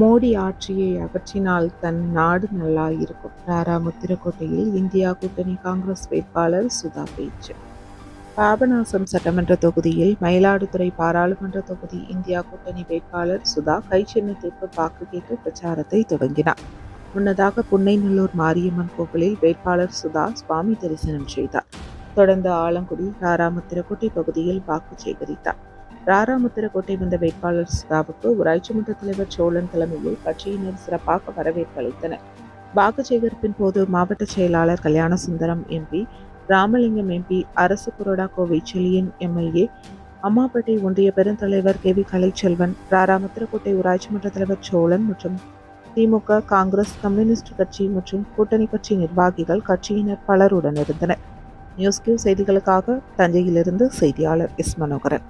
மோடி ஆட்சியை அகற்றினால் தன் நாடு நல்லா இருக்கும் ராராமுத்திரக்கோட்டையில் இந்தியா கூட்டணி காங்கிரஸ் வேட்பாளர் சுதா பேச்சு. பாபநாசம் சட்டமன்ற தொகுதியில் மயிலாடுதுறை பாராளுமன்ற தொகுதி இந்தியா கூட்டணி வேட்பாளர் சுதா கைச்சின்னத்திற்கு வாக்கு கேட்டு பிரச்சாரத்தை தொடங்கினார். முன்னதாக புன்னைநல்லூர் மாரியம்மன் கோவிலில் வேட்பாளர் சுதா சுவாமி தரிசனம் செய்தார். தொடர்ந்து ஆலங்குடி ராராமுத்திரக்கோட்டை பகுதியில் வாக்கு சேகரித்தார். ராராமுத்திரக்கோட்டை வந்த வேட்பாளர் சுதாவுக்கு ஊராட்சி மன்ற தலைவர் சோழன் தலைமையில் கட்சியினர் சிறப்பாக வரவேற்பு அளித்தனர். வாக்கு சேகரிப்பின் போது மாவட்ட செயலாளர் Kalyanasundaram MP Ramalingam MP அரசு குரோடா கோவை செலியன் எம்எல்ஏ அம்மாப்பேட்டை ஒன்றிய பெருந்தலைவர் கே வி கலைச்செல்வன் ராராமுத்திரக்கோட்டை ஊராட்சி மன்ற தலைவர் சோழன் மற்றும் திமுக காங்கிரஸ் கம்யூனிஸ்ட் கட்சி மற்றும் கூட்டணி கட்சி நிர்வாகிகள் கட்சியினர் பலருடன் இருந்தனர். நியூஸ் கியூ செய்திகளுக்காக தஞ்சையிலிருந்து செய்தியாளர் எஸ். மனோகரன்.